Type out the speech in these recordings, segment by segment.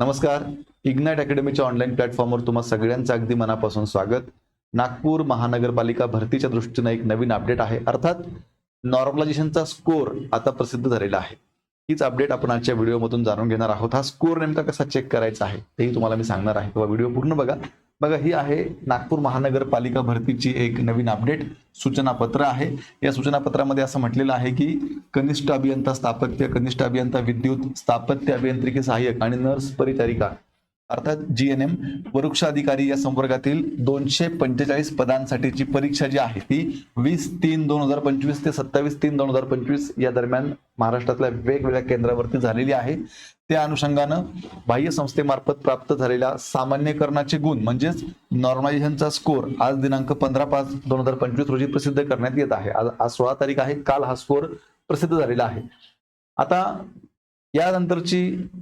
नमस्कार. Ignite अकॅडमीच्या online प्लॅटफॉर्मवर तुम्हाला सगळ्यांचं अगदी मनापासून स्वागत. नागपूर महानगरपालिका भरतीच्या दृष्टीनं एक नवीन अपडेट आहे. अर्थात नॉर्मलायझेशनचा स्कोर आता प्रसिद्ध झालेला आहे. हीच अपडेट आपण आजच्या व्हिडिओमधून जाणून घेणार आहोत. हा स्कोर नेमका कसा चेक करायचा आहे तेही तुम्हाला मी सांगणार आहे. किंवा व्हिडिओ पूर्ण बघा. बघा ही आहे नागपूर महानगरपालिका भरतीची एक नवीन अपडेट सूचनापत्र आहे. या सूचनापत्रामध्ये असं म्हटलेलं आहे की कनिष्ठ अभियंता स्थापत्य कनिष्ठ अभियंता विद्युत स्थापत्य अभियांत्रिकी सहाय्यक आणि नर्स परिचारिका अर्थात जी एन एम वृक्षाधिकारी या संवर्गातील दोनशे पंचेचाळीस पदांसाठीची परीक्षा जी आहे ती वीस तीन दोन हजार पंचवीस ते सत्तावीस तीन दोन हजार पंचवीस या दरम्यान महाराष्ट्रातल्या वेगवेगळ्या केंद्रावरती झालेली आहे. त्या अनुषंगानं बाह्य संस्थेमार्फत प्राप्त झालेल्या सामान्यकरणाचे गुण म्हणजेच नॉर्मलायझेशनचा स्कोर आज दिनांक पंधरा पाच दोन हजार पंचवीस रोजी प्रसिद्ध करण्यात येत आहे. आज आज सोळा तारीख आहे. काल हा स्कोर प्रसिद्ध झालेला आहे. आता यानंतरची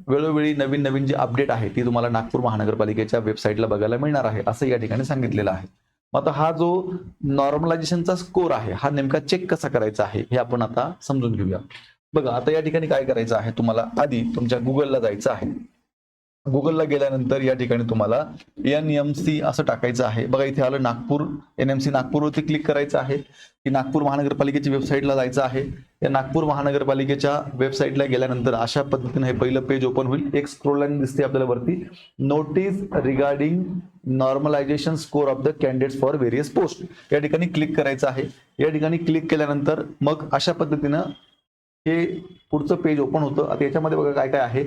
वेळोवेळी नवीन नवीन जी अपडेट आहे ती तुम्हाला नागपूर महानगरपालिकेच्या वेबसाईटला बघायला मिळणार आहे असं या ठिकाणी सांगितलेलं आहे. मग आता हा जो नॉर्मलायझेशनचा स्कोर आहे हा नेमका चेक कसा करायचा आहे हे आपण आता समजून घेऊया. बघा आता या ठिकाणी काय करायचं आहे तुम्हाला आधी तुमच्या गुगलला जायचं आहे. गुगलला गेल्यानंतर या ठिकाणी तुम्हाला एन एम सी असं टाकायचं आहे. बघा इथे आलं नागपूर एन एम सी नागपूरवरती क्लिक करायचं आहे. की नागपूर महानगरपालिकेच्या वेबसाईटला जायचं आहे. या नागपूर महानगरपालिकेच्या वेबसाईटला गेल्यानंतर अशा पद्धतीने हे पहिलं पेज ओपन होईल. एक स्क्रोल लाईन दिसते आपल्याला वरती. Notice regarding normalisation score of the candidates for various post या ठिकाणी क्लिक करायचं आहे. या ठिकाणी क्लिक केल्यानंतर मग अशा पद्धतीनं हे पुढचं पेज ओपन होतं. आता याच्यामध्ये बघा काय काय आहे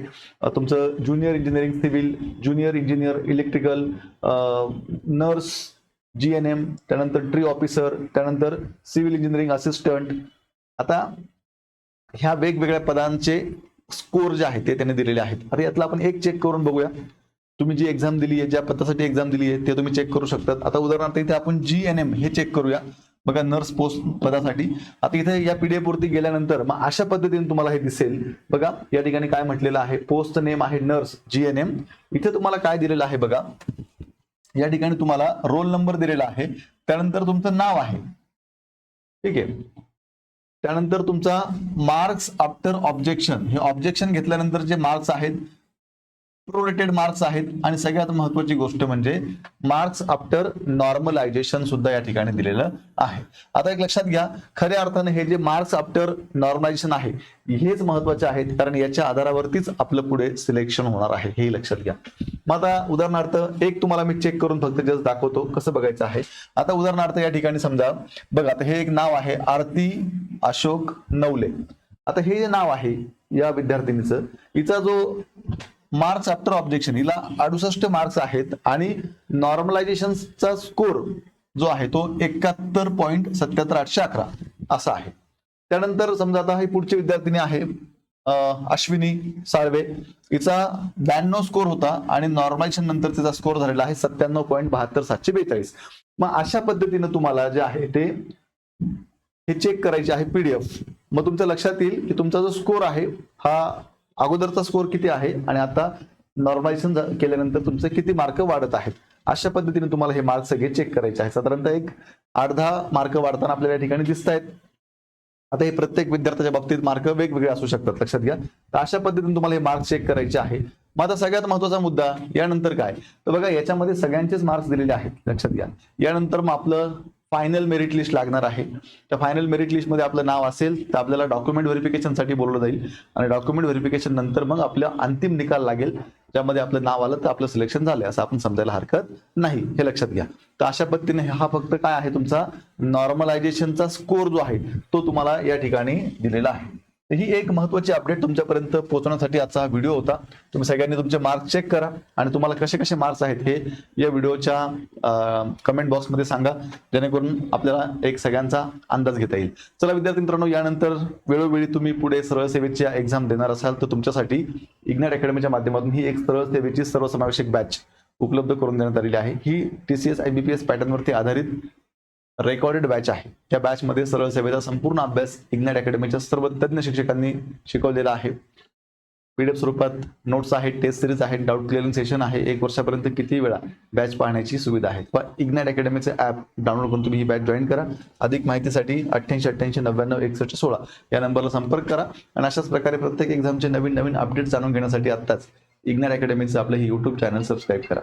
तुमचं junior engineering civil junior engineer electrical nurse G N M त्यानंतर ट्री ऑफिसर त्यानंतर सिव्हिल इंजिनिअरिंग असिस्टंट आता ह्या वेगवेगळ्या पदांचे स्कोर जे आहेत ते त्यांनी दिलेले आहेत. आता यातला आपण एक चेक करून बघूया. तुम्ही जी एक्झाम दिली आहे ज्या पदासाठी एक्झाम दिली आहे ते तुम्ही चेक करू शकतात. आता उदाहरणार्थ इथे आपण जी एन एम हे चेक करूया. बघा नर्स पोस्ट पदासाठी. आता इथे या पीडीएफ वरती गेल्यानंतर मग अशा पद्धतीने तुम्हाला हे दिसेल. बघा या ठिकाणी काय म्हटलेलं आहे? पोस्ट नेम आहे नर्स जीएनएम इथे तुम्हाला काय दिलेलं आहे बघा? या ठिकाणी तुम्हाला रोल नंबर दिलेला आहे. त्यानंतर तुमचं नाव आहे. ठीक आहे? त्यानंतर तुमचा मार्क्स आफ्टर ऑब्जेक्शन हे ऑब्जेक्शन घेतल्यानंतर जे मार्क्स आहेत प्रोरेटेड मार्क्स आहेत आणि सगळ्यात महत्वाची गोष्ट म्हणजे मार्क्स आफ्टर नॉर्मलायझेशन सुद्धा या ठिकाणी दिलेलं आहे. आता एक लक्षात घ्या खऱ्या अर्थाने हे जे मार्क्स आफ्टर नॉर्मलायझेशन आहे हेच महत्त्वाचे आहेत कारण याच्या आधारावरतीच आपलं पुढे सिलेक्शन होणार आहे हे लक्षात घ्या. मग आता उदाहरणार्थ एक तुम्हाला मी चेक करून फक्त जस्ट दाखवतो कसं बघायचं आहे. आता उदाहरणार्थ या ठिकाणी समजा बघा आता हे एक नाव आहे आरती अशोक नवले. आता हे जे नाव आहे या विद्यार्थिनीचं हिचा जो मार्क्स आफ्टर ऑब्जेक्शन हिला अडुसष्ट मार्क्स आहेत आणि नॉर्मलायझेशनचा स्कोर जो आहे तो एकाहत्तर पॉईंट सत्याहत्तर आठशे अकरा असा आहे. त्यानंतर समजा आता ही पुढची विद्यार्थिनी आहे अश्विनी साळवे. हिचा ब्याण्णव स्कोर होता आणि नॉर्मलायझेशन नंतर तिचा स्कोर झालेला आहे सत्त्याण्णव पॉईंट बहात्तर सातशे बेचाळीस. मग अशा पद्धतीनं तुम्हाला जे आहे ते हे चेक करायचे आहे पीडीएफ मग तुमच्या लक्षात येईल की तुमचा जो स्कोर आहे हा अगोदरचा स्कोर किती आहे आणि आता नॉर्मलायझेशन केल्यानंतर तुमचे किती मार्क वाढत आहेत? अशा पद्धतीने तुम्हाला हे मार्क सगळे चेक करायचे आहेत. साधारणतः एक अर्धा मार्क वाढताना आपल्याला या ठिकाणी दिसत आहेत. आता हे प्रत्येक विद्यार्थ्याच्या बाबतीत मार्क वेगवेगळे असू शकतात. लक्षात घ्या. तर अशा पद्धतीने तुम्हाला हे मार्क्स चेक करायचे आहे. मग आता सगळ्यात महत्त्वाचा मुद्दा यानंतर काय? तर बघा याच्यामध्ये सगळ्यांचेच मार्क्स दिलेले आहेत. लक्षात घ्या. यानंतर मग आपलं फायनल मेरिट लिस्ट लागणार आहे. त्या फायनल मेरिट लिस्टमध्ये आपलं नाव असेल तर आपल्याला डॉक्युमेंट व्हेरिफिकेशनसाठी बोललं जाईल. आणि डॉक्युमेंट व्हेरिफिकेशन नंतर मग आपल्या अंतिम निकाल लागेल. ज्यामध्ये आपलं नाव आलं तर आपलं सिलेक्शन झालं असं आपण समजायला हरकत नाही. हे लक्षात घ्या. तर अशा पद्धतीने हा फक्त काय आहे तुमचा? नॉर्मलायझेशनचा स्कोर जो आहे तो तुम्हाला या ठिकाणी दिलेला आहे. ही एक महत्वाची अपडेट तुमच्यापर्यंत पोहोचवण्यासाठी आजचा हा व्हिडिओ होता. तुम्ही सगळ्यांनी तुमचे मार्क्स चेक करा आणि तुम्हाला कसे कसे मार्क्स आहेत हे या व्हिडिओच्या कमेंट बॉक्समध्ये सांगा. जेणेकरून आपल्याला एक सगळ्यांचा अंदाज घेता येईल. चला विद्यार्थी मित्रांनो यानंतर वेळोवेळी तुम्ही पुढे सरळ सेवेच्या एक्झाम देणार असाल तर तुमच्यासाठी इग्नॅट अकॅडमीच्या माध्यमातून ही एक सरळ सेवेची सर्वसमावेशक बॅच उपलब्ध करून देण्यात आलेली आहे. ही T C S I B P S पॅटर्नवरती आधारित रेकॉर्डेड बॅच आहे. त्या बॅचमध्ये सरळ सेवेचा संपूर्ण अभ्यास इग्नाइट अकॅडमीच्या सर्व तज्ज्ञ शिक्षकांनी शिकवलेला आहे. पीडीएफ स्वरूपात नोट्स आहेत टेस्ट सिरीज आहेत डाऊट क्लिअरिंग सेशन आहे. एक वर्षापर्यंत किती वेळा बॅच पाहण्याची सुविधा आहे. पण इग्नाइट अकॅडमीचे ऍप डाउनलोड करून तुम्ही ही बॅच जॉईन करा. अधिक माहितीसाठी अठ्ठ्याऐंशी अठ्ठ्याऐंशी नव्याण्णव एकसष्ट सोळा या नंबरला संपर्क करा. आणि अशाच प्रकारे प्रत्येक एक्झामचे नवीन नवीन अपडेट जाणून घेण्यासाठी आत्ताच इग्नाट अकॅडमीचं आपलं हे युट्यूब चॅनल सबस्क्राईब करा.